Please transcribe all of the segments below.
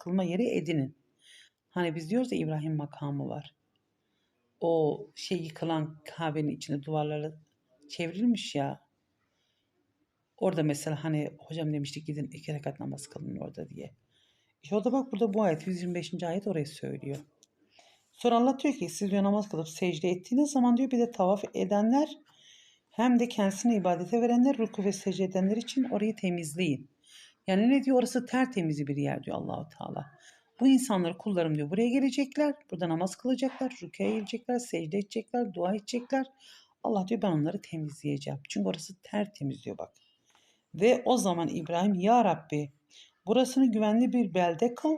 kılma yeri edinin. Hani biz diyoruz ya İbrahim makamı var. O şey yıkılan Kabe'nin içinde duvarları çevrilmiş ya. Orada mesela hani hocam demiştik gidin iki rekat namaz kılın orada diye. İşte o da bak burada bu ayet 125. ayet orayı söylüyor. Sonra Allah diyor ki siz diyor namaz kılıp secde ettiğiniz zaman diyor bir de tavaf edenler hem de kendisine ibadete verenler ruku ve secde edenler için orayı temizleyin. Yani ne diyor orası tertemiz bir yer diyor Allahu Teala. Bu insanlar kullarım diyor buraya gelecekler, burada namaz kılacaklar, rüküye gelecekler, secde edecekler, dua edecekler. Allah diyor ben onları temizleyeceğim. Çünkü orası tertemiz diyor bak. Ve o zaman İbrahim ya Rabbi burasını güvenli bir belde kıl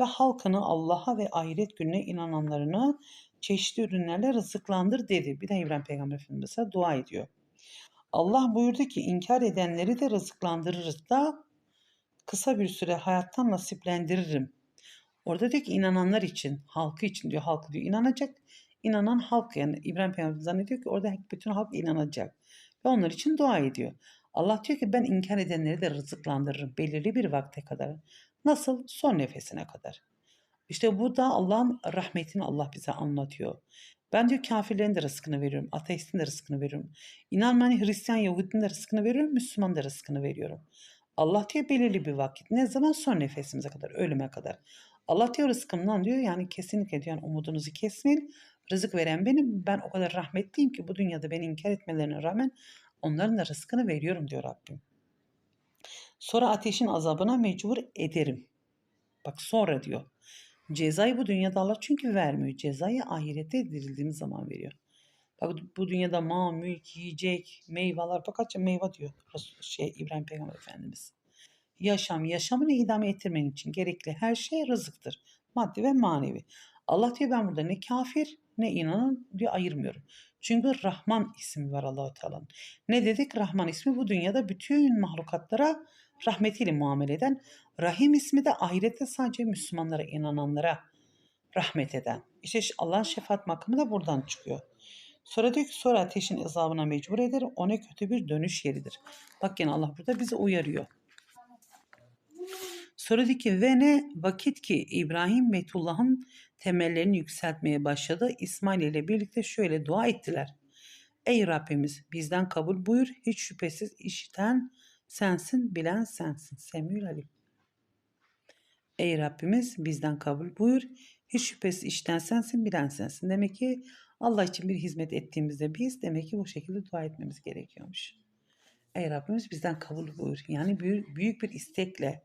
ve halkını Allah'a ve ahiret gününe inananlarını çeşitli ürünlerle rızıklandır dedi. Bir de İbrahim Peygamber Efendimiz'e dua ediyor. Allah buyurdu ki inkar edenleri de rızıklandırırız da kısa bir süre hayattan nasiplendiririm. Orada diyor ki inananlar için, halkı için diyor. Halkı diyor inanacak. İnanan halk yani İbrahim Peygamber zannediyor ki orada bütün halk inanacak. Ve onlar için dua ediyor. Allah diyor ki ben inkar edenleri de rızıklandırırım belirli bir vakte kadar. Nasıl? Son nefesine kadar. İşte bu da Allah'ın rahmetini Allah bize anlatıyor. Ben diyor kafirlerin de rızkını veriyorum. Ateistin de rızkını veriyorum. İnanmayan Hristiyan Yahudinin de rızkını veriyorum. Müslüman da rızkını veriyorum. Allah diyor belirli bir vakit. Ne zaman? Son nefesimize kadar, ölüme kadar. Allah diyor rızkımdan diyor yani kesinlikle diyor umudunuzu kesmeyin. Rızık veren benim. Ben o kadar rahmetliyim ki bu dünyada beni inkar etmelerine rağmen onların da rızkını veriyorum diyor Rabbim. Sonra ateşin azabına mecbur ederim. Bak sonra diyor. Cezayı bu dünyada Allah çünkü vermiyor. Cezayı ahirette dirildiğimiz zaman veriyor. Bu dünyada mal, mülk, yiyecek, meyveler, fakat meyve diyor şey İbrahim Peygamber Efendimiz. Yaşam, yaşamını idame ettirmen için gerekli her şey rızıktır. Maddi ve manevi. Allah diyor ben burada ne kafir ne inanan diyor ayırmıyorum. Çünkü Rahman ismi var Allahu Teala'nın. Ne dedik? Rahman ismi bu dünyada bütün mahlukatlara rahmetiyle muamele eden. Rahim ismi de ahirette sadece Müslümanlara inananlara rahmet eden. İşte Allah'ın şefaat makamı da buradan çıkıyor. Sonra diyor ki sonra ateşin azabına mecbur eder. O ne kötü bir dönüş yeridir. Bak yine Allah burada bizi uyarıyor. Sonra diyor ki ve ne vakit ki İbrahim Beytullah'ın temellerini yükseltmeye başladı. İsmail ile birlikte şöyle dua ettiler. Ey Rabbimiz bizden kabul buyur. Hiç şüphesiz işiten sensin, bilen sensin. Semül Alim. Ey Rabbimiz bizden kabul buyur. Hiç şüphesiz işten sensin, bilen sensin. Demek ki Allah için bir hizmet ettiğimizde biz demek ki bu şekilde dua etmemiz gerekiyormuş. Ey Rabbimiz bizden kabul buyur. Yani büyük, büyük bir istekle